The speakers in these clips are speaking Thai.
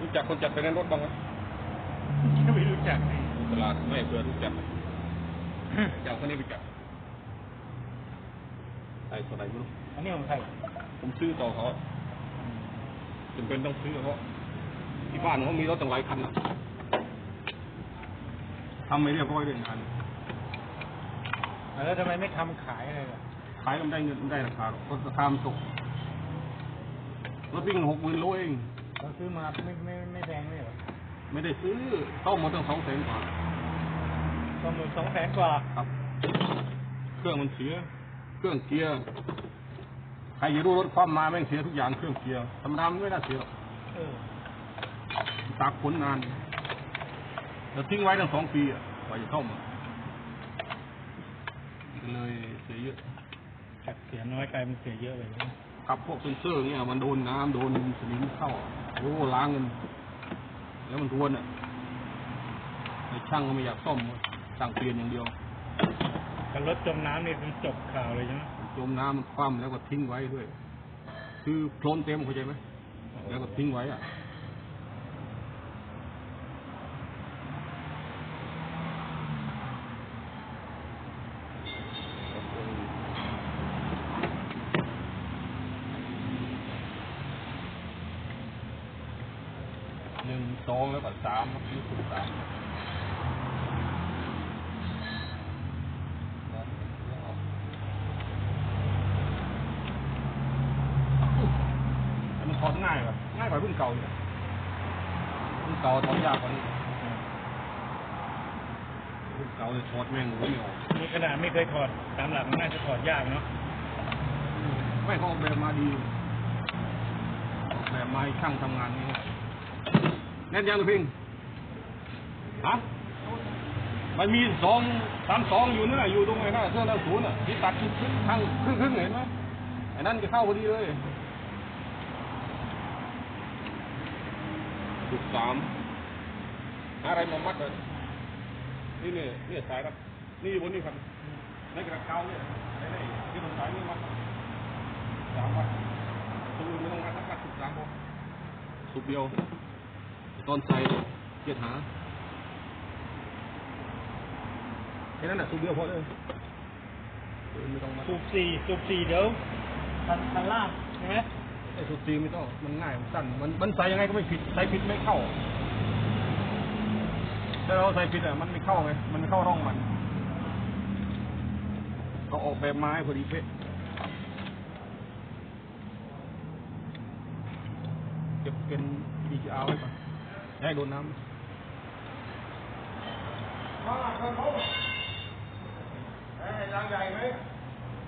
รู้จักคนจัดไฟแนนซ์รถบ้างไหมไม่รู้จักเลยตลาดไม่เพื่อรู้จักอย่างคนนี้ไปจับไอ้คนไหนไม่รู้อันนี้ของใครผมซื้อต่อเขาจำเป็นต้องซื้อเพราะที่บ้านเขามีรถตั้งหลายคันอะทำไม่เรียบร้อยเลยงานแล้วทำไมไม่ทำขายอะไรล่ะขายมันได้เงินมันได้ราคาหรอกเพราะราคามันตกรถวิ่งหกหมื่นโลเอง เราซื้อมาไม่ไม่ไม่แพงเลยเหรอไม่ได้ซื้อต้มมาตั้งสองแสนกว่าสองหมื่นสองแสนกว่าครับ เครื่องมันเสีย เครื่องเกียร์ใครจะรู้รถความมาแม่งเสียทุกอย่างเครื่องเกียร์ธรรมดามันไม่น่าเสียหรอกเออตากฝนนานแล้วทิ้งไว้ตั้งสองปีอะกว่าจะเข้ามาก็เลยเสียเยอะจากเสียน้อยกลายเป็นเสียเยอะเลยนะกับพวกเซนเซอร์เนี่ยมันโดนน้ำโดนสนิมเข้า โอ้ล้างเงินแล้วมันทวนอะไอ้ช่างก็ไม่อยากซ่อมช่างเปลี่ยนอย่างเดียวกับรถจมน้ำนี่คือจบข่าวเลยใช่ไหมจมน้ำมันคว่ำแล้วก็ทิ้งไว้ด้วย คือโคลนเต็มเข้าใจไหมแล้วก็ทิ้งไว้อะ หนึ่ง สองแล้วก็สามนี่คือสามแต่มันถอดง่ายครับง่ายกว่ารุ่นเก่าอยู่นะรุ่นเก่าถอดยากกว่านี้รุ่นเก่าเลยถอดแม่งไม่ออกนี่ขนาดไม่เคยถอดตามหลักมันน่าจะถอดยากเนาะไม่เขาออกแบบมาดีออกแบบมาให้ช่างทำงานนี่ แน่นยังหรือพิงฮะมันมีสองสามสองอยู่นั่นน่ะอยู่ตรงไหนน่ะเสื้อแล้วศูนย์อะที่ตัดครึ่งทางครึ่งครึ่งเห็นไหมไอ้นั่นจะเข้าพอดีเลยจุดสามอะไรมามัดเลยนี่เนี่ยนี่สายครับ นี่บนนี่ครับในกระเช้าเนี่ยไอ้นี่ที่ตรงสายนี่มัดสามวัดตัวนไม่ต้องวัดทั้งวัดสุดสามพอสุดเดียว ตอนใส่เกียรหาแค่นั้นแหละสุดเดียวพอเลยตัวอื่นไม่ต้องวัดสูบสี่สูบสี่เดี๋ยวคันคันล่างใช่ไหมไอ้สุดตีไม่ต้องมันง่ายมันสั้นมันมันใส่ยังไงก็ไม่ผิดใส่ผิดไม่เข้าถ้าเราใส่ผิดอะมันไม่เข้าไงมันไม่เข้าร่องมันเขาออกแบบไมาให้พอดีเป๊ะเก็บเป็นดีจเอาไว้ก่อน อย่าให้โดนน้ำ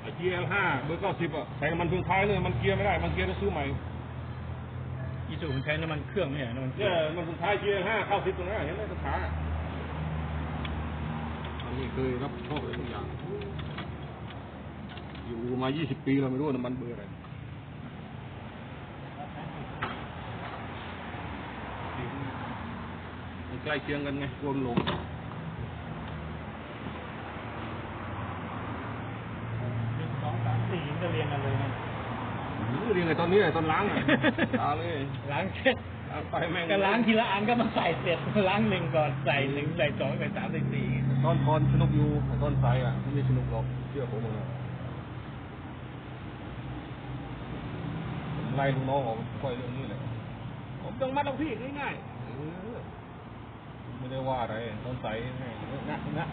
ไอ้เกียร์ห้าเบอร์เก้าสิบอะใส่น้ำมันเพิ่งท้ายเลยมันเกียร์ไม่ได้มันเกียร์ต้องซื้อใหม่อีสูมันใช้น้ำมันเครื่องไม่ใช่น้ำมันเครื่เนี่อยงมันเพิ่งท้ายเกียร์ห้าเก้าสิบตรงนั้นเห็นไหมสถาอันนี้เคยรับผิดชอบอะไรทุกอย่าง อยู่มายี่สิบปีเราไม่รู้ว่าน้ำมันเบอร์อะไรมัน ใกล้เคียงกันไงรวมลงหนึ่งสองสามสี่จะเรียงกันเลยนะเรียงไงตอนนี้ไงตอนล้างอะตาเลยล้างเช็ดล้างไปแม่งก็ล้างทีละอันก็มาใส่เสร็จล้างหนึ่งก่อนใส่หนึ่งใส่สองใส่สามใส่สี่ตอนทอนสนุกอยู่แต่ตอนใส่อะมันไม่สนุกหรอกเชื่อผมหมดเลยผมไล่ลูกน้องออกค่อยเรื่องนี้แหละผมต้องมัดเอาพี่ง่ายๆเออไม่ได้ ว่าอะไรต้นใส่แม่งนะนะ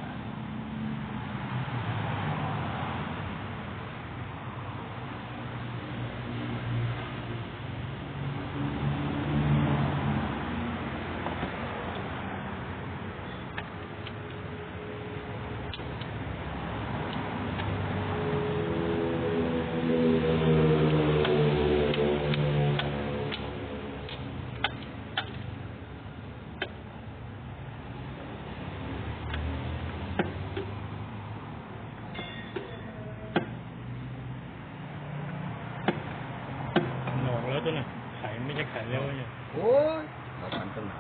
หนอกแล้วตัวน่ะไข่ไม่ใช่ไข่แล้วเนี่ย โอ้ยมาทำกันหนา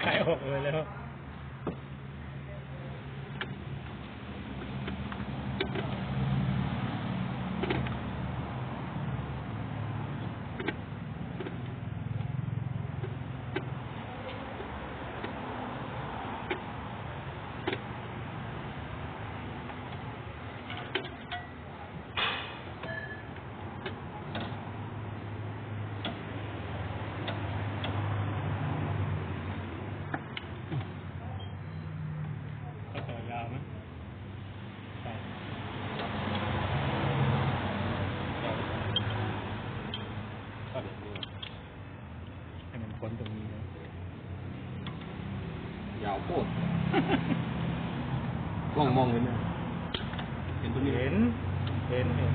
ไข่ตั้งไข่ออกเลยแล้วคนตรงนี้นะยาวโคตรกล้องมองเห็นไหมเห็นตัวนี้เห็น เห็น เห็น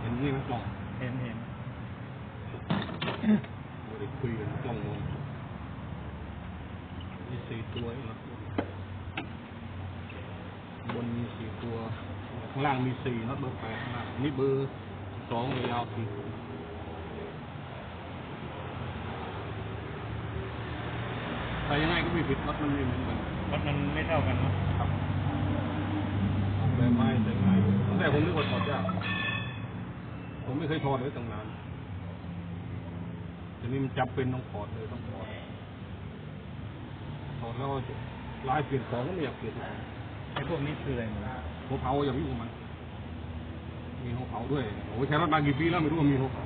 เห็นนี่ไหมกล้องเห็นเห็นไม่ได้คุยกันกล้องมองมีสี่ตัวเองบนมีสี่ตัว ข้างล่างมีสี่น็อตเบอร์แปดข้างล่างนี่เบอร์สองยาวสี่ แต่ยังไงก็ไม่ผิดน็อตมันไม่เหมือนกันรถมันไม่เท่ากันเนาะครับแบบไม้แต่ง่ายตั้งแต่ผมนึกว่าถอดยากผมไม่เคยถอดเลยตั้งนานทีนี้มันจำเป็นต้องถอดเลยต้องถอดถอดแล้วลายเปลี่ยนของก็ไม่อยากเปลี่ยนของไอ้พวกนี้คืออะไรมันหัวเผาอย่าไปยุ่งกับมันมีหัวเผาด้วยโอ้ยใช้รถมากี่ปีแล้วไม่รู้ว่ามีหัวเผา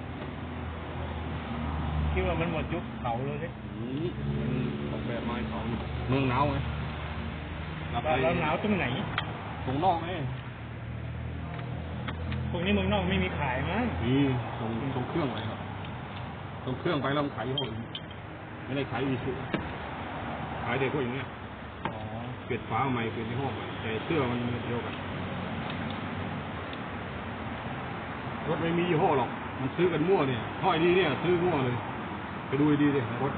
คิดว่ามันหมดยุคเผาเลยดิอืมมันออกแบบไม้เผาเมืองหนาวไงเราไปแล้วหนาวตรงไหนตรงนอกไงพวกนี้เมืองนอกไม่มีขายมั้งมีส่งส่งเครื่องไปครับส่งเครื่องไปแล้วมันขายยี่ห้ออื่นไม่ได้ขายอีสุขายเด็กพวกอย่างเงี้ยอ๋อเปลี่ยนฟ้าใหม่เปลี่ยนยี่ห้อใหม่แต่เสื้อมันเดียวกันรถไม่มียี่ห้อหรอก มันซื้อกันมั่วเนี่ยห้อยดีเนี่ย ซื้อมั่วเลย ไปดูดีดิรถ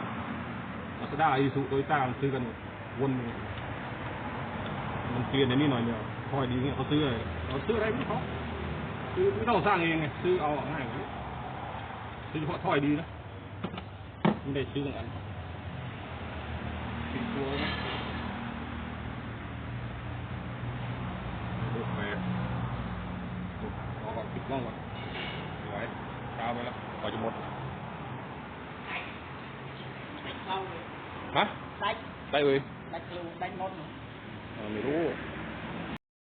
มาสด้าอีสุโตโยต้ามันซื้อกันหมดวนหมดมันเปลี่ยนในนี้หน่อยเดียวห้อยดีเนี่ยเขาซื้อเลยเขาซื้ออะไรไม่เขาซื้อไม่ต้องสร้างเองไงซื้อเอาง่ายกว่าซื้อเฉพาะถ้อยดีนะไม่ได้ซื้อกันสิบตัวนะลูกแปดรอก่อนปิดกล้องก่อนไหวเช้าไปแล้วกว่าจะหมด ហ៎ដាច់ដាច់អើយដាច់ខ្លួនដាច់មុនមិនรู้